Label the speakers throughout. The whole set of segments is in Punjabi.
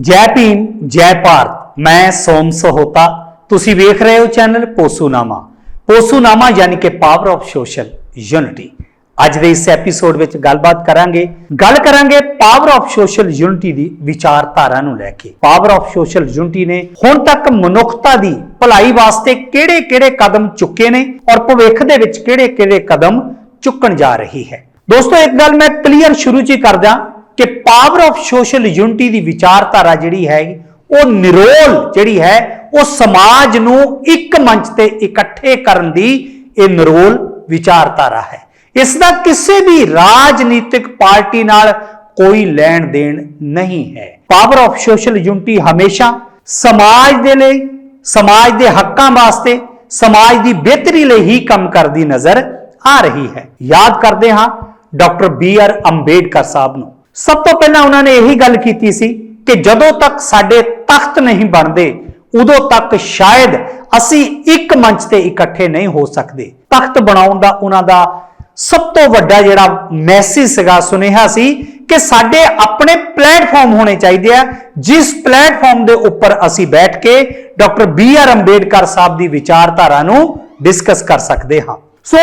Speaker 1: ਜੈ ਭੀਮ, ਜੈ ਭਾਰਤ, ਮੈਂ ਸੋਮ ਸਹੋਤਾ। ਤੁਸੀਂ ਵੇਖ ਰਹੇ ਹੋ ਚੈਨਲ ਪੋਸੂਨਾਮਾ। ਪੋਸੂਨਾਮਾ ਯਾਨੀ ਕਿ ਪਾਵਰ ਆਫ ਸੋਸ਼ਲ ਯੂਨਿਟੀ ਅੱਜ ਦੇ ਇਸ ਐਪੀਸੋਡ ਵਿੱਚ ਗੱਲਬਾਤ ਕਰਾਂਗੇ। ਗੱਲ ਕਰਾਂਗੇ ਪਾਵਰ ਆਫ ਸੋਸ਼ਲ ਯੂਨਿਟੀ ਦੀ ਵਿਚਾਰਧਾਰਾ ਨੂੰ ਲੈ ਕੇ। ਪਾਵਰ ਆਫ ਸੋਸ਼ਲ ਯੂਨਿਟੀ ਨੇ ਹੁਣ ਤੱਕ ਮਨੁੱਖਤਾ ਦੀ ਭਲਾਈ ਵਾਸਤੇ ਕਿਹੜੇ-ਕਿਹੜੇ ਕਦਮ ਚੁੱਕੇ ਨੇ ਔਰ ਭਵਿੱਖ ਦੇ ਵਿੱਚ ਕਿਹੜੇ-ਕਿਹੜੇ ਕਦਮ ਚੁੱਕਣ ਜਾ ਰਹੀ ਹੈ। ਦੋਸਤੋ, ਇੱਕ ਗੱਲ ਮੈਂ ਕਲੀਅਰ ਸ਼ੁਰੂ 'ਚ ਹੀ ਕਰਦਾ। ਕਿ ਪਾਵਰ ਆਫ ਸੋਸ਼ਲ ਯੂਨਿਟੀ ਦੀ ਵਿਚਾਰਧਾਰਾ ਜਿਹੜੀ ਹੈ ਉਹ ਨਿਰੋਲ ਜਿਹੜੀ ਹੈ, ਉਹ ਸਮਾਜ ਨੂੰ ਇੱਕ ਮੰਚ ਤੇ ਇਕੱਠੇ ਕਰਨ ਦੀ ਇਹ ਨਿਰੋਲ ਵਿਚਾਰਧਾਰਾ ਹੈ। ਇਸ ਦਾ ਕਿਸੇ ਵੀ ਰਾਜਨੀਤਿਕ ਪਾਰਟੀ ਨਾਲ ਕੋਈ ਲੈਣ ਦੇਣ ਨਹੀਂ ਹੈ। ਪਾਵਰ ਆਫ ਸੋਸ਼ਲ ਯੂਨਿਟੀ ਹਮੇਸ਼ਾ ਸਮਾਜ ਦੇ ਲਈ, ਸਮਾਜ ਦੇ ਹੱਕਾਂ ਵਾਸਤੇ, ਸਮਾਜ ਦੀ ਬਿਹਤਰੀ ਲਈ ਹੀ ਕੰਮ ਕਰਦੀ ਨਜ਼ਰ ਆ ਰਹੀ ਹੈ। ਯਾਦ ਕਰਦੇ ਹਾਂ, doctor B R Ambedkar Sahib ਨੂੰ। ਸਭ ਤੋਂ ਪਹਿਲਾਂ ਉਹਨਾਂ ਨੇ ਇਹੀ ਗੱਲ ਕੀਤੀ ਸੀ ਕਿ ਜਦੋਂ ਤੱਕ ਸਾਡੇ ਤਖਤ ਨਹੀਂ ਬਣਦੇ, ਉਦੋਂ ਤੱਕ ਸ਼ਾਇਦ ਅਸੀਂ ਇੱਕ ਮੰਚ ਤੇ ਇਕੱਠੇ ਨਹੀਂ ਹੋ ਸਕਦੇ। ਤਖਤ ਬਣਾਉਣ ਦਾ ਉਹਨਾਂ ਦਾ ਸਭ ਤੋਂ ਵੱਡਾ ਜਿਹੜਾ ਮੈਸੇਜ ਸੀਗਾ, ਸੁਨੇਹਾ ਸੀ ਕਿ ਸਾਡੇ ਆਪਣੇ ਪਲੇਟਫਾਰਮ ਹੋਣੇ ਚਾਹੀਦੇ ਆ, ਜਿਸ ਪਲੇਟਫਾਰਮ ਦੇ ਉੱਪਰ ਅਸੀਂ ਬੈਠ ਕੇ doctor B R Ambedkar Sahib ਦੀ ਵਿਚਾਰਧਾਰਾ ਨੂੰ ਡਿਸਕਸ ਕਰ ਸਕਦੇ ਹਾਂ। ਸੋ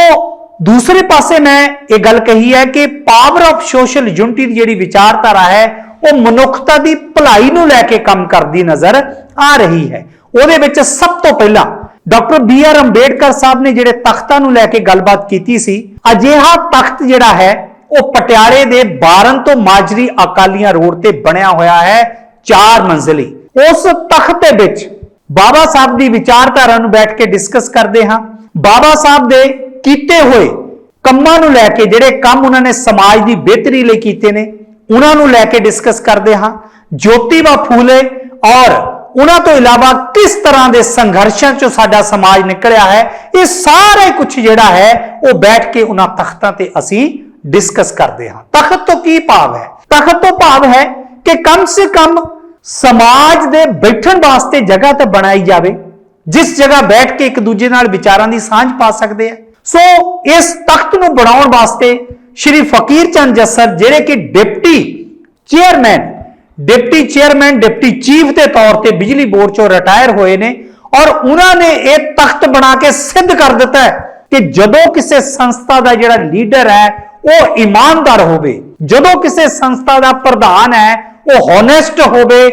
Speaker 1: ਦੂਸਰੇ ਪਾਸੇ ਮੈਂ ਇਹ ਗੱਲ ਕਹੀ ਹੈ ਕਿ ਪਾਵਰ ਆਫ ਸੋਸ਼ਲ ਯੂਨਿਟੀ ਦੀ ਜਿਹੜੀ ਵਿਚਾਰਧਾਰਾ ਹੈ, ਉਹ ਮਨੁੱਖਤਾ ਦੀ ਭਲਾਈ ਨੂੰ ਲੈ ਕੇ ਕੰਮ ਕਰਦੀ ਨਜ਼ਰ ਆ ਰਹੀ ਹੈ। ਉਹਦੇ ਵਿੱਚ ਸਭ ਤੋਂ ਪਹਿਲਾਂ doctor B R Ambedkar sahib ਨੇ ਜਿਹੜੇ ਤਖਤਾਂ ਨੂੰ ਲੈ ਕੇ ਗੱਲਬਾਤ ਕੀਤੀ ਸੀ, ਅਜਿਹਾ ਤਖਤ ਜਿਹੜਾ ਹੈ, ਉਹ ਪਟਿਆਲੇ ਦੇ 12 ਤੋਂ ਮਾਜਰੀ ਅਕਾਲੀਆਂ ਰੋਡ ਤੇ ਬਣਿਆ ਹੋਇਆ ਹੈ, ਚਾਰ ਮੰਜ਼ਲੀ। ਉਸ ਤਖਤ ਦੇ ਵਿੱਚ ਬਾਬਾ ਸਾਹਿਬ ਦੀ ਵਿਚਾਰਧਾਰਾ ਨੂੰ ਬੈਠ ਕੇ ਡਿਸਕਸ ਕਰਦੇ ਹਾਂ। ਬਾਬਾ ਸਾਹਿਬ ਦੇ ਕੀਤੇ ਹੋਏ ਕੰਮਾਂ ਨੂੰ ਲੈ ਕੇ ਜਿਹੜੇ ਕੰਮ ਉਹਨਾਂ ਨੇ ਸਮਾਜ ਦੀ ਬਿਹਤਰੀ ਲਈ ਕੀਤੇ ਨੇ, ਉਹਨਾਂ ਨੂੰ ਲੈ ਕੇ ਡਿਸਕਸ ਕਰਦੇ ਹਾਂ। ਜੋਤੀਬਾ ਫੂਲੇ ਔਰ ਉਹਨਾਂ ਤੋਂ ਇਲਾਵਾ ਕਿਸ ਤਰ੍ਹਾਂ ਦੇ ਸੰਘਰਸ਼ਾਂ ਚੋਂ ਸਾਡਾ ਸਮਾਜ ਨਿਕਲਿਆ ਹੈ, ਇਹ ਸਾਰੇ ਕੁਝ ਜਿਹੜਾ ਹੈ, ਉਹ ਬੈਠ ਕੇ ਉਹਨਾਂ ਤਖਤਾਂ ਤੇ ਅਸੀਂ ਡਿਸਕਸ ਕਰਦੇ ਹਾਂ। ਤਖਤ ਤੋਂ ਕੀ ਭਾਵ ਹੈ? ਤਖਤ ਤੋਂ ਭਾਵ ਹੈ ਕਿ ਕਮ ਸੇ ਕਮ ਸਮਾਜ ਦੇ ਬੈਠਣ ਵਾਸਤੇ ਜਗ੍ਹਾ ਤਾਂ ਬਣਾਈ ਜਾਵੇ, ਜਿਸ ਜਗ੍ਹਾ ਬੈਠ ਕੇ ਇੱਕ ਦੂਜੇ ਨਾਲ ਵਿਚਾਰਾਂ ਦੀ ਸਾਂਝ ਪਾ ਸਕਦੇ ਆ। ਸੋ ਇਸ ਤਖਤ ਨੂੰ ਬਣਾਉਣ ਵਾਸਤੇ ਸ਼੍ਰੀ ਫਕੀਰ ਚੰਦ ਜੱਸਰ, ਜਿਹੜੇ ਕਿ deputy chairman deputy chairman, deputy chief ਦੇ ਤੌਰ ਤੇ ਬਿਜਲੀ ਬੋਰਡ ਚੋਂ ਰਿਟਾਇਰ ਹੋਏ ਨੇ ਔਰ ਉਹਨਾਂ ਨੇ ਇਹ ਤਖਤ ਬਣਾ ਕੇ ਸਿੱਧ ਕਰ ਦਿੱਤਾ ਕਿ ਜਦੋਂ ਕਿਸੇ ਸੰਸਥਾ ਦਾ ਜਿਹੜਾ ਲੀਡਰ ਹੈ, ਉਹ ਇਮਾਨਦਾਰ ਹੋਵੇ। ਜਦੋਂ ਕਿਸੇ ਸੰਸਥਾ ਦਾ ਪ੍ਰਧਾਨ ਹੈ, ਉਹ ਹੋਨੈਸਟ ਹੋਵੇ,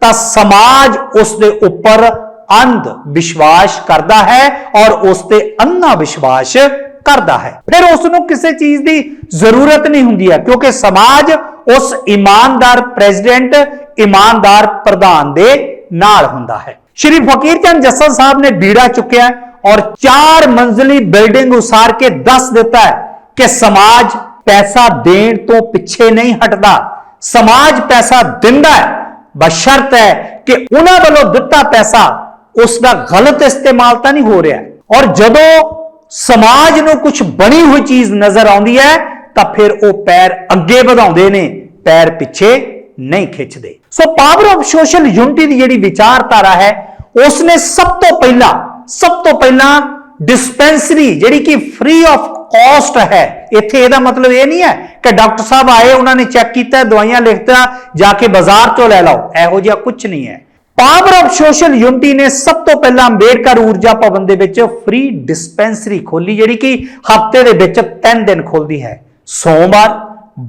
Speaker 1: ਤਾਂ ਸਮਾਜ ਉਸ ਦੇ ਉੱਪਰ ਅੰਧ ਵਿਸ਼ਵਾਸ ਕਰਦਾ ਹੈ ਔਰ ਉਸ ਤੇ ਅੰਨਾ ਵਿਸ਼ਵਾਸ ਕਰਦਾ ਹੈ। ਫਿਰ ਉਸ ਨੂੰ ਕਿਸੇ ਚੀਜ਼ ਦੀ ਜ਼ਰੂਰਤ ਨਹੀਂ ਹੁੰਦੀ ਹੈ, ਕਿਉਂਕਿ ਸਮਾਜ ਉਸ ਇਮਾਨਦਾਰ ਪ੍ਰੈਜ਼ੀਡੈਂਟ, ਇਮਾਨਦਾਰ ਪ੍ਰਧਾਨ ਦੇ ਨਾਲ ਹੁੰਦਾ ਹੈ। ਸ਼੍ਰੀ ਫਕੀਰ ਚੰਦ ਜੱਸਲ ਸਾਹਿਬ ਨੇ ਬੀੜਾ ਚੁੱਕਿਆ ਔਰ ਚਾਰ ਮੰਜ਼ਲੀ ਬਿਲਡਿੰਗ ਉਸਾਰ ਕੇ ਦੱਸ ਦਿੱਤਾ ਹੈ ਕਿ ਸਮਾਜ ਪੈਸਾ ਦੇਣ ਤੋਂ ਪਿੱਛੇ ਨਹੀਂ ਹਟਦਾ। ਸਮਾਜ ਪੈਸਾ ਦਿੰਦਾ ਹੈ ਬਸ਼ਰਤ ਹੈ ਕਿ ਉਹਨਾਂ ਵੱਲੋਂ ਦਿੱਤਾ ਪੈਸਾ ਉਸ ਦਾ ਗਲਤ ਇਸਤੇਮਾਲ ਤਾਂ ਨਹੀਂ ਹੋ ਰਿਹਾ। ਔਰ ਜਦੋਂ ਸਮਾਜ ਨੂੰ ਕੁਝ ਬਣੀ ਹੋਈ ਚੀਜ਼ ਨਜ਼ਰ ਆਉਂਦੀ ਹੈ, ਤਾਂ ਫਿਰ ਉਹ ਪੈਰ ਅੱਗੇ ਵਧਾਉਂਦੇ ਨੇ, ਪੈਰ ਪਿੱਛੇ ਨਹੀਂ ਖਿੱਚਦੇ। So power of social unity ਦੀ ਜਿਹੜੀ ਵਿਚਾਰਧਾਰਾ ਹੈ ਉਸ ਨੇ ਸਭ ਤੋਂ ਪਹਿਲਾਂ, ਸਭ ਤੋਂ ਪਹਿਲਾਂ ਡਿਸਪੈਂਸਰੀ ਜਿਹੜੀ ਕਿ ਫ੍ਰੀ ਆਫ ਕਾਸਟ ਹੈ, ਇੱਥੇ ਇਹਦਾ ਮਤਲਬ ਇਹ ਨਹੀਂ ਹੈ ਕਿ ਡਾਕਟਰ ਸਾਹਿਬ ਆਏ, ਉਹਨਾਂ ਨੇ ਚੈੱਕ ਕੀਤਾ, ਦਵਾਈਆਂ ਲਿਖਤਾ, ਜਾ ਕੇ ਬਾਜ਼ਾਰ ਚੋਂ ਲੈ ਲਓ। ਇਹੋ ਜਿਹਾ ਕੁਝ ਨਹੀਂ ਹੈ। ਪਾਵਰ ਆਫ ਸੋਸ਼ਲ ਯੂਨਿਟੀ ਨੇ ਸਭ ਤੋਂ ਪਹਿਲਾਂ ਅੰਬੇਡਕਰ ਊਰਜਾ ਭਵਨ ਦੇ ਵਿੱਚ ਫ੍ਰੀ ਡਿਸਪੈਂਸਰੀ ਖੋਲੀ, ਜਿਹੜੀ ਕਿ ਹਫ਼ਤੇ ਦੇ ਵਿੱਚ 3 ਦਿਨ ਖੁੱਲਦੀ ਹੈ। ਸੋਮਵਾਰ,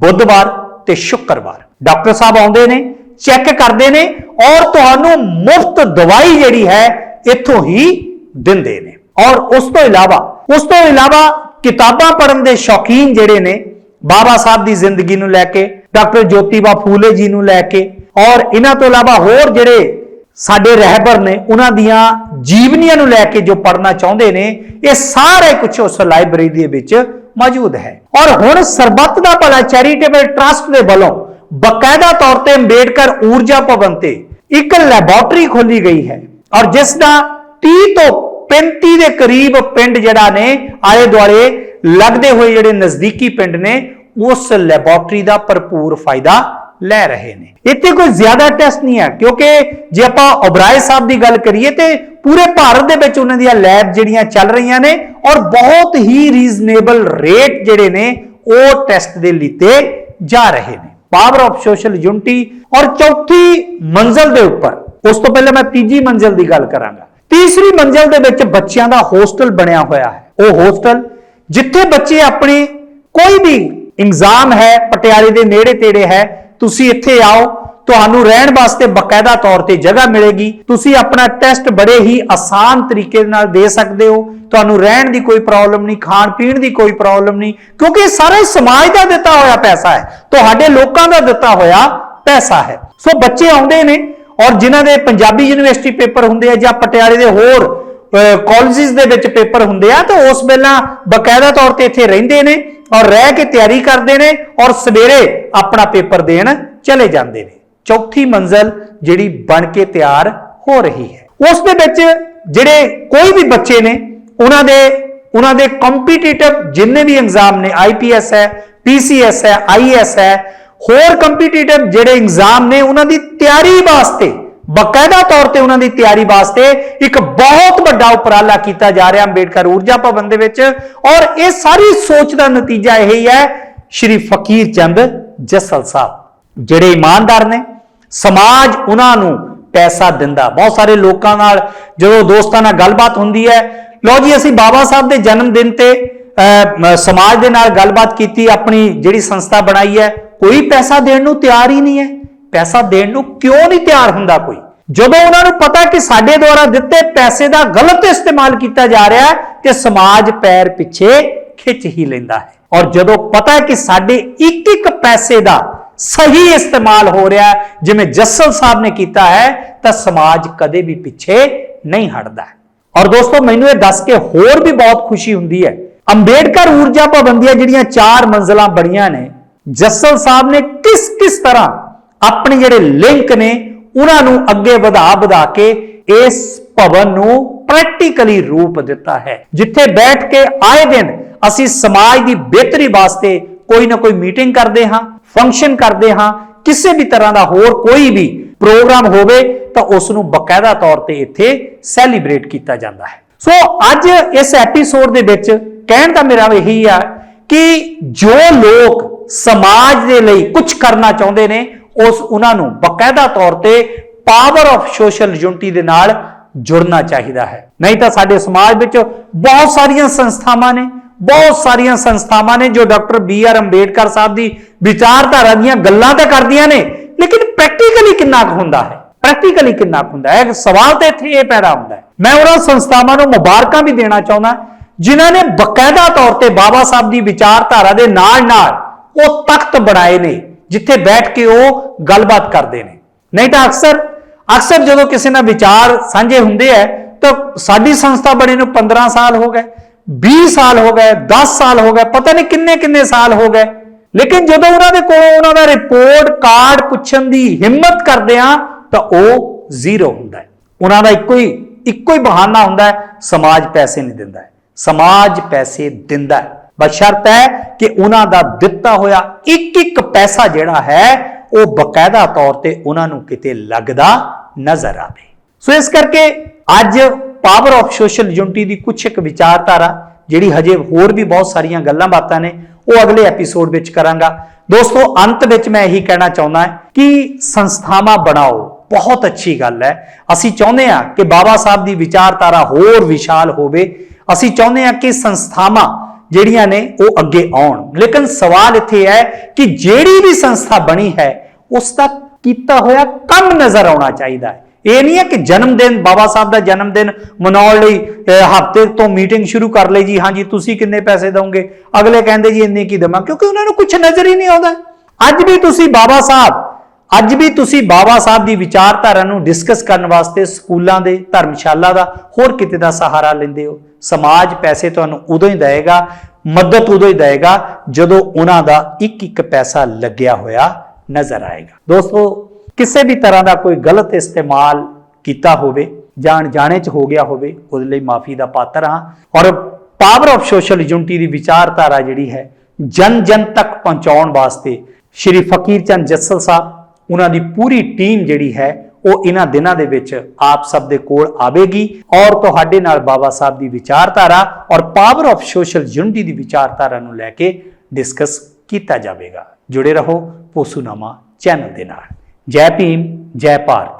Speaker 1: ਬੁੱਧਵਾਰ ਤੇ ਸ਼ੁੱਕਰਵਾਰ। ਡਾਕਟਰ ਸਾਹਿਬ ਆਉਂਦੇ ਨੇ ਚੈੱਕ ਕਰਦੇ ਨੇ ਔਰ ਤੁਹਾਨੂੰ ਮੁਫਤ ਦਵਾਈ ਜਿਹੜੀ ਹੈ ਇੱਥੋਂ ਹੀ ਦਿੰਦੇ ਨੇ। ਔਰ ਉਸ ਤੋਂ ਇਲਾਵਾ, ਉਸ ਤੋਂ ਇਲਾਵਾ ਕਿਤਾਬਾਂ ਪੜ੍ਹਨ ਦੇ ਸ਼ੌਕੀਨ ਜਿਹੜੇ ਨੇ, ਬਾਬਾ ਸਾਹਿਬ ਦੀ ਜ਼ਿੰਦਗੀ ਨੂੰ ਲੈ ਕੇ, ਡਾਕਟਰ ਜੋਤੀਬਾ ਫੂਲੇ ਜੀ ਨੂੰ ਲੈ ਕੇ ਔਰ ਇਹਨਾਂ ਤੋਂ ਇਲਾਵਾ ਹੋਰ ਜਿਹੜੇ ਸਾਡੇ ਰਹਿਬਰ ਨੇ, ਉਹਨਾਂ ਦੀਆਂ ਜੀਵਨੀਆਂ ਨੂੰ ਲੈ ਕੇ ਜੋ ਪੜ੍ਹਨਾ ਚਾਹੁੰਦੇ ਨੇ, ਇਹ ਸਾਰੇ ਕੁਝ ਉਸ ਲਾਇਬ੍ਰੇਰੀ ਦੇ ਵਿੱਚ ਮੌਜੂਦ ਹੈ। ਔਰ ਹੁਣ ਸਰਬੱਤ ਦਾ ਭਲਾ ਚੈਰੀਟੇਬਲ ਟਰਸਟ ਦੇ ਵੱਲੋਂ ਬਕਾਇਦਾ ਤੌਰ ਤੇ ਅੰਬੇਡਕਰ ਊਰਜਾ ਭਵਨ ਤੇ ਇੱਕ ਲੈਬੋਰਟਰੀ ਖੋਲੀ ਗਈ ਹੈ। ਔਰ ਜਿਸ ਦਾ 30 ਤੋਂ 35 ਦੇ ਕਰੀਬ ਪਿੰਡ ਜਿਹੜਾ ਨੇ, ਆਲੇ ਦੁਆਲੇ ਲੱਗਦੇ ਹੋਏ ਜਿਹੜੇ ਨਜ਼ਦੀਕੀ ਪਿੰਡ ਨੇ, ਉਸ ਲੈਬੋਰਟਰੀ ਦਾ ਭਰਪੂਰ ਫਾਇਦਾ ਲੈ ਰਹੇ ਨੇ। ਇੱਥੇ ਕੋਈ ਜ਼ਿਆਦਾ ਟੈਸਟ ਨਹੀਂ ਹੈ, ਕਿਉਂਕਿ ਜੇ ਆਪਾਂ ਓਬਰਾਏ ਸਾਹਿਬ ਦੀ ਗੱਲ ਕਰੀਏ ਤੇ ਪੂਰੇ ਭਾਰਤ ਦੇ ਵਿੱਚ ਉਹਨਾਂ ਦੀਆਂ ਲੈਬ ਜਿਹੜੀਆਂ ਚੱਲ ਰਹੀਆਂ ਨੇ ਔਰ ਬਹੁਤ ਹੀ ਰੀਜ਼ਨੇਬਲ ਰੇਟ ਜਿਹੜੇ ਨੇ, ਉਹ ਟੈਸਟ ਦੇ ਲਿੱਤੇ ਜਾ ਰਹੇ ਨੇ। ਪਾਵਰ ਆਫ ਸੋਸ਼ਲ ਯੂਨਿਟੀ ਔਰ ਚੌਥੀ ਮੰਜ਼ਲ ਦੇ ਉੱਪਰ, ਉਸ ਤੋਂ ਪਹਿਲਾਂ ਮੈਂ ਤੀਜੀ ਮੰਜ਼ਲ ਦੀ ਗੱਲ ਕਰਾਂਗਾ। ਤੀਸਰੀ ਮੰਜ਼ਲ ਦੇ ਵਿੱਚ ਬੱਚਿਆਂ ਦਾ ਹੋਸਟਲ ਬਣਿਆ ਹੋਇਆ ਹੈ। ਉਹ ਹੋਸਟਲ ਜਿੱਥੇ ਬੱਚੇ ਆਪਣੇ ਕੋਈ ਵੀ ਇੰਗਜ਼ਾਮ ਹੈ, ਪਟਿਆਲੇ ਦੇ ਨੇੜੇ ਤੇੜੇ ਹੈ ਤੁਸੀਂ ਇੱਥੇ ਆਓ, ਤੁਹਾਨੂੰ ਰਹਿਣ ਵਾਸਤੇ ਬਕਾਇਦਾ ਤੌਰ ਤੇ ਜਗ੍ਹਾ ਮਿਲੇਗੀ। ਤੁਸੀਂ ਆਪਣਾ ਟੈਸਟ ਬੜੇ ਹੀ ਆਸਾਨ ਤਰੀਕੇ ਨਾਲ ਦੇ ਸਕਦੇ ਹੋ। ਤੁਹਾਨੂੰ ਰਹਿਣ ਦੀ ਕੋਈ ਪ੍ਰੋਬਲਮ ਨਹੀਂ, ਖਾਣ ਪੀਣ ਦੀ ਕੋਈ ਪ੍ਰੋਬਲਮ ਨਹੀਂ, ਕਿਉਂਕਿ ਇਹ ਸਾਰਾ ਸਮਾਜ ਦਾ ਦਿੱਤਾ ਹੋਇਆ ਪੈਸਾ ਹੈ। ਤੁਹਾਡੇ ਲੋਕਾਂ ਦਾ ਦਿੱਤਾ ਹੋਇਆ ਪੈਸਾ ਹੈ। ਸੋ ਬੱਚੇ ਆਉਂਦੇ ਨੇ ਔਰ ਜਿਨ੍ਹਾਂ ਦੇ ਪੰਜਾਬੀ ਯੂਨੀਵਰਸਿਟੀ ਪੇਪਰ ਹੁੰਦੇ ਆ ਜਾਂ ਪਟਿਆਲੇ ਦੇ ਹੋਰ ਕਾਲਜਿਸ ਦੇ ਵਿੱਚ ਪੇਪਰ ਹੁੰਦੇ ਆ, ਤਾਂ ਉਸ ਵੇਲਾ ਬਕਾਇਦਾ ਤੌਰ ਤੇ ਇੱਥੇ ਰਹਿੰਦੇ ਨੇ ਔਰ ਰਹਿ ਕੇ ਤਿਆਰੀ ਕਰਦੇ ਨੇ ਔਰ ਸਵੇਰੇ ਆਪਣਾ ਪੇਪਰ ਦੇਣ ਚਲੇ ਜਾਂਦੇ ਨੇ। ਚੌਥੀ ਮੰਜ਼ਲ ਜਿਹੜੀ ਬਣ ਕੇ ਤਿਆਰ ਹੋ ਰਹੀ ਹੈ। ਉਸ ਦੇ ਵਿੱਚ ਜਿਹੜੇ ਕੋਈ ਵੀ ਬੱਚੇ ਨੇ, ਉਹਨਾਂ ਦੇ ਉਹਨਾਂ ਦੇ ਕੰਪੀਟੀਟਿਵ ਜਿੰਨੇ ਵੀ ਐਗਜ਼ਾਮ ਨੇ ਆਈਪੀਐਸ ਹੈ ਪੀਸੀਐਸ ਹੈ ਆਈਐਸ ਹੈ, ਹੋਰ ਕੰਪੀਟੀਟਿਵ ਜਿਹੜੇ ਐਗਜ਼ਾਮ ਨੇ, ਉਹਨਾਂ ਦੀ ਤਿਆਰੀ ਵਾਸਤੇ ਬਕਾਇਦਾ ਤੌਰ ਤੇ ਉਹਨਾਂ ਦੀ ਤਿਆਰੀ ਵਾਸਤੇ ਇੱਕ ਬਹੁਤ ਵੱਡਾ ਉਪਰਾਲਾ ਕੀਤਾ ਜਾ ਰਿਹਾ ਅੰਬੇਡਕਰ ਊਰਜਾ ਭਵਨ ਦੇ ਵਿੱਚ। ਔਰ ਇਹ ਸਾਰੀ ਸੋਚ ਦਾ ਨਤੀਜਾ ਇਹ ਹੀ ਹੈ, ਸ਼੍ਰੀ ਫਕੀਰ ਚੰਦ ਜੱਸਲ ਸਾਹਿਬ, ਜਿਹੜੇ ਇਮਾਨਦਾਰ ਨੇ, ਸਮਾਜ ਉਹਨਾਂ ਨੂੰ ਪੈਸਾ ਦਿੰਦਾ। ਬਹੁਤ ਸਾਰੇ ਲੋਕਾਂ ਨਾਲ ਜਦੋਂ ਦੋਸਤਾਂ ਨਾਲ ਗੱਲਬਾਤ ਹੁੰਦੀ ਹੈ, ਲਓ ਜੀ ਅਸੀਂ ਬਾਬਾ ਸਾਹਿਬ ਦੇ ਜਨਮ ਦਿਨ ਤੇ ਸਮਾਜ ਦੇ ਨਾਲ ਗੱਲਬਾਤ ਕੀਤੀ, ਆਪਣੀ ਜਿਹੜੀ ਸੰਸਥਾ ਬਣਾਈ ਹੈ, ਕੋਈ ਪੈਸਾ ਦੇਣ ਨੂੰ ਤਿਆਰ ਹੀ ਨਹੀਂ ਹੈ। ਪੈਸਾ ਦੇਣ ਨੂੰ ਕਿਉਂ ਨਹੀਂ ਤਿਆਰ ਹੁੰਦਾ ਕੋਈ? ਜਦੋਂ ਉਹਨਾਂ ਨੂੰ ਪਤਾ ਕਿ ਸਾਡੇ ਦੁਆਰਾ ਦਿੱਤੇ ਪੈਸੇ ਦਾ ਗਲਤ ਇਸਤੇਮਾਲ ਕੀਤਾ ਜਾ ਰਿਹਾ ਹੈ, ਤੇ ਸਮਾਜ ਪੈਰ ਪਿੱਛੇ ਖਿੱਚ ਹੀ ਲੈਂਦਾ ਹੈ। ਔਰ ਜਦੋਂ ਪਤਾ ਹੈ ਕਿ ਸਾਡੇ ਇੱਕ ਇੱਕ ਪੈਸੇ ਦਾ ਸਹੀ ਇਸਤੇਮਾਲ ਹੋ ਰਿਹਾ ਹੈ, ਜਿਵੇਂ ਜੱਸਲ ਸਾਹਿਬ ਨੇ ਕੀਤਾ ਹੈ, ਤਾਂ ਸਮਾਜ ਕਦੇ ਵੀ ਪਿੱਛੇ ਨਹੀਂ ਹਟਦਾ ਔਰ ਦੋਸਤੋ, ਮੈਨੂੰ ਇਹ ਦੱਸ ਕੇ ਹੋਰ ਵੀ ਬਹੁਤ ਖੁਸ਼ੀ ਹੁੰਦੀ ਹੈ। ਅੰਬੇਡਕਰ ਊਰਜਾ ਭਵਨ ਦੀਆਂ ਜਿਹੜੀਆਂ ਚਾਰ ਮੰਜ਼ਲਾਂ ਬਣੀਆਂ ਨੇ, ਜੱਸਲ ਸਾਹਿਬ ਨੇ ਕਿਸ ਕਿਸ ਤਰ੍ਹਾਂ ਆਪਣੇ ਜਿਹੜੇ ਲਿੰਕ ਨੇ, ਉਹਨਾਂ ਨੂੰ ਅੱਗੇ ਵਧਾ ਵਧਾ ਕੇ ਇਸ ਭਵਨ ਨੂੰ ਪ੍ਰੈਕਟੀਕਲੀ ਰੂਪ ਦਿੱਤਾ ਹੈ। ਜਿੱਥੇ ਬੈਠ ਕੇ ਆਏ ਦਿਨ ਅਸੀਂ ਸਮਾਜ ਦੀ ਬਿਹਤਰੀ ਵਾਸਤੇ ਕੋਈ ਨਾ ਕੋਈ ਮੀਟਿੰਗ ਕਰਦੇ ਹਾਂ ਫੰਕਸ਼ਨ ਕਰਦੇ ਹਾਂ, ਕਿਸੇ ਵੀ ਤਰ੍ਹਾਂ ਦਾ ਹੋਰ ਕੋਈ ਵੀ ਪ੍ਰੋਗਰਾਮ ਹੋਵੇ ਤਾਂ ਉਸ ਨੂੰ ਬਕਾਇਦਾ ਤੌਰ ਤੇ ਇੱਥੇ ਸੈਲੀਬ੍ਰੇਟ ਕੀਤਾ ਜਾਂਦਾ ਹੈ। ਸੋ ਅੱਜ ਇਸ ਐਪੀਸੋਡ ਦੇ ਵਿੱਚ ਕਹਿਣ ਦਾ ਮੇਰਾ ਇਹੀ ਆ ਕਿ ਜੋ ਲੋਕ ਸਮਾਜ ਦੇ ਲਈ ਕੁਝ ਕਰਨਾ ਚਾਹੁੰਦੇ ਨੇ ਉਸ ਉਹਨਾਂ ਨੂੰ ਬਕਾਇਦਾ ਤੌਰ ਤੇ ਪਾਵਰ ਆਫ ਸੋਸ਼ਲ ਯੂਨਿਟੀ ਦੇ ਨਾਲ ਜੁੜਨਾ ਚਾਹੀਦਾ ਹੈ। ਨਹੀਂ ਤਾਂ ਸਾਡੇ ਸਮਾਜ ਵਿੱਚ ਬਹੁਤ ਸਾਰੀਆਂ ਸੰਸਥਾਵਾਂ ਨੇ, ਬਹੁਤ ਸਾਰੀਆਂ ਸੰਸਥਾਵਾਂ ਨੇ ਜੋ doctor B R Ambedkar sahib ਦੀ ਵਿਚਾਰਧਾਰਾ ਦੀਆਂ ਗੱਲਾਂ ਤਾਂ ਕਰਦੀਆਂ ਨੇ, ਲੇਕਿਨ ਪ੍ਰੈਕਟੀਕਲੀ ਕਿੰਨਾ ਕੁ ਹੁੰਦਾ ਹੈ? ਪ੍ਰੈਕਟੀਕਲੀ ਕਿੰਨਾ ਕੁ ਹੁੰਦਾ ਹੈ? ਸਵਾਲ ਤਾਂ ਇੱਥੇ ਇਹ ਪੈਦਾ ਹੁੰਦਾ ਹੈ। ਮੈਂ ਉਹਨਾਂ ਸੰਸਥਾਵਾਂ ਨੂੰ ਮੁਬਾਰਕਾਂ ਵੀ ਦੇਣਾ ਚਾਹੁੰਦਾ, ਜਿਨ੍ਹਾਂ ਨੇ ਬਕਾਇਦਾ ਤੌਰ ਤੇ ਬਾਬਾ ਸਾਹਿਬ ਦੀ ਵਿਚਾਰਧਾਰਾ ਦੇ ਨਾਲ ਨਾਲ ਉਹ ਤਖਤ ਬਣਾਏ ਨੇ। ਜਿੱਥੇ ਬੈਠ ਕੇ ਉਹ ਗੱਲਬਾਤ ਕਰਦੇ ਨੇ। ਨਹੀਂ ਤਾਂ ਅਕਸਰ ਅਕਸਰ ਜਦੋਂ ਕਿਸੇ ਨਾਲ ਵਿਚਾਰ ਸਾਂਝੇ ਹੁੰਦੇ ਆ ਤਾਂ ਸਾਡੀ ਸੰਸਥਾ ਬਣੇ ਨੂੰ 15 ਸਾਲ ਹੋ ਗਏ 20 ਸਾਲ ਹੋ ਗਏ 10 ਸਾਲ ਹੋ ਗਏ, ਪਤਾ ਨਹੀਂ ਕਿੰਨੇ ਕਿੰਨੇ ਸਾਲ ਹੋ ਗਏ। ਲੇਕਿਨ ਜਦੋਂ ਉਹਨਾਂ ਦੇ ਕੋਲੋਂ ਉਹਨਾਂ ਦਾ ਰਿਪੋਰਟ ਕਾਰਡ ਪੁੱਛਣ ਦੀ ਹਿੰਮਤ ਕਰਦੇ ਆ, ਤਾਂ ਉਹ ਜ਼ੀਰੋ ਹੁੰਦਾ ਹੈ ਉਹਨਾਂ ਦਾ ਇੱਕੋ ਹੀ ਇੱਕੋ ਹੀ ਬਹਾਨਾ ਹੁੰਦਾ ਹੈ ਸਮਾਜ ਪੈਸੇ ਨਹੀਂ ਦਿੰਦਾ ਹੈ ਸਮਾਜ ਪੈਸੇ ਦਿੰਦਾ ਹੈ ਬਸ਼ਰਤ ਹੈ ਕਿ ਉਹਨਾਂ ਦਾ ਦਿੱਤਾ ਹੋਇਆ ਇੱਕ ਇੱਕ ਪੈਸਾ ਜਿਹੜਾ ਹੈ, ਉਹ ਬਕਾਇਦਾ ਤੌਰ ਤੇ ਉਹਨਾਂ ਨੂੰ ਕਿਤੇ ਲੱਗਦਾ ਨਜ਼ਰ ਆਵੇ। ਸੋ ਇਸ ਕਰਕੇ ਅੱਜ ਪਾਵਰ ਆਫ ਸੋਸ਼ਲ ਯੂਨਿਟੀ ਦੀ ਕੁਝ ਇੱਕ ਵਿਚਾਰਧਾਰਾ, ਜਿਹੜੀ ਹਜੇ ਹੋਰ ਵੀ ਬਹੁਤ ਸਾਰੀਆਂ ਗੱਲਾਂ ਬਾਤਾਂ ਨੇ, ਉਹ ਅਗਲੇ ਐਪੀਸੋਡ ਵਿੱਚ ਕਰਾਂਗਾ। ਦੋਸਤੋ, ਅੰਤ ਵਿੱਚ ਮੈਂ ਇਹੀ ਕਹਿਣਾ ਚਾਹੁੰਦਾ ਹਾਂ ਕਿ ਸੰਸਥਾਵਾਂ ਬਣਾਓ। ਬਹੁਤ ਅੱਛੀ ਗੱਲ ਹੈ। ਅਸੀਂ ਚਾਹੁੰਦੇ ਹਾਂ ਕਿ ਬਾਬਾ ਸਾਹਿਬ ਦੀ ਵਿਚਾਰਧਾਰਾ ਹੋਰ ਵਿਸ਼ਾਲ ਹੋਵੇ। ਅਸੀਂ ਚਾਹੁੰਦੇ ਹਾਂ ਕਿ ਸੰਸਥਾਵਾਂ ਜਿਹੜੀਆਂ ਨੇ ਉਹ ਅੱਗੇ ਆਉਣ। ਲੇਕਿਨ ਸਵਾਲ ਇੱਥੇ ਹੈ ਕਿ ਜਿਹੜੀ ਵੀ ਸੰਸਥਾ ਬਣੀ ਹੈ, ਉਸ ਦਾ ਕੀਤਾ ਹੋਇਆ ਕੰਮ ਨਜ਼ਰ ਆਉਣਾ ਚਾਹੀਦਾ ਹੈ। ਇਹ ਨਹੀਂ ਹੈ ਕਿ ਜਨਮ ਦਿਨ, ਬਾਬਾ ਸਾਹਿਬ ਦਾ ਜਨਮ ਦਿਨ ਮਨਾਉਣ ਲਈ ਹਫ਼ਤੇ ਤੋਂ ਮੀਟਿੰਗ ਸ਼ੁਰੂ ਕਰ ਲਈ ਜੀ ਹਾਂਜੀ ਤੁਸੀਂ ਕਿੰਨੇ ਪੈਸੇ ਦਵੋਗੇ ਅਗਲੇ ਕਹਿੰਦੇ ਜੀ, ਇੰਨੇ ਕੀ ਦੇਵਾਂ? ਕਿਉਂਕਿ ਉਹਨਾਂ ਨੂੰ ਕੁਝ ਨਜ਼ਰ ਹੀ ਨਹੀਂ ਆਉਂਦਾ। ਅੱਜ ਵੀ ਤੁਸੀਂ ਬਾਬਾ ਸਾਹਿਬ, ਅੱਜ ਵੀ ਤੁਸੀਂ ਬਾਬਾ ਸਾਹਿਬ ਦੀ ਵਿਚਾਰਧਾਰਾ ਨੂੰ ਡਿਸਕਸ ਕਰਨ ਵਾਸਤੇ ਸਕੂਲਾਂ ਦੇ, ਧਰਮਸ਼ਾਲਾ ਦਾ, ਹੋਰ ਕਿਤੇ ਦਾ ਸਹਾਰਾ ਲੈਂਦੇ ਹੋ। ਸਮਾਜ ਪੈਸੇ ਤੁਹਾਨੂੰ ਉਦੋਂ ਹੀ ਦੇਵੇਗਾ, ਮਦਦ ਉਦੋਂ ਹੀ ਦੇਵੇਗਾ, ਜਦੋਂ ਉਹਨਾਂ ਦਾ ਇੱਕ ਇੱਕ ਪੈਸਾ ਲੱਗਿਆ ਹੋਇਆ ਨਜ਼ਰ ਆਏਗਾ। ਦੋਸਤੋ, ਕਿਸੇ ਵੀ ਤਰ੍ਹਾਂ ਦਾ ਕੋਈ ਗਲਤ ਇਸਤੇਮਾਲ ਕੀਤਾ ਹੋਵੇ ਜਾਂ ਅਣਜਾਣੇ ਚ ਹੋ ਗਿਆ ਹੋਵੇ, ਉਹਦੇ ਲਈ ਮਾਫੀ ਦਾ ਪਾਤਰ ਹਾਂ। ਔਰ ਪਾਵਰ ਆਫ ਸੋਸ਼ਲ ਯੂਨਿਟੀ ਦੀ ਵਿਚਾਰਧਾਰਾ ਜਿਹੜੀ ਹੈ, ਜਨ ਜਨ ਤੱਕ ਪਹੁੰਚਾਉਣ ਵਾਸਤੇ ਸ਼੍ਰੀ ਫਕੀਰ ਚੰਦ ਜੱਸਲ ਸਾਹਿਬ, ਉਹਨਾਂ ਦੀ ਪੂਰੀ ਟੀਮ ਜਿਹੜੀ ਹੈ ਉਹ ਇਹਨਾਂ ਦਿਨਾਂ ਦੇ ਵਿੱਚ ਆਪ ਸਭ ਦੇ ਕੋਲ ਆਵੇਗੀ ਔਰ ਤੁਹਾਡੇ ਨਾਲ ਬਾਬਾ ਸਾਹਿਬ ਦੀ ਵਿਚਾਰਧਾਰਾ ਔਰ ਪਾਵਰ ਆਫ ਸੋਸ਼ਲ ਯੂਨਿਟੀ ਦੀ ਵਿਚਾਰਧਾਰਾ ਨੂੰ ਲੈ ਕੇ ਡਿਸਕਸ ਕੀਤਾ ਜਾਵੇਗਾ। ਜੁੜੇ ਰਹੋ ਪੋਸੂਨਾਮਾ ਚੈਨਲ ਦੇ ਨਾਲ। ਜੈ ਭੀਮ, ਜੈ ਭਾਰਤ।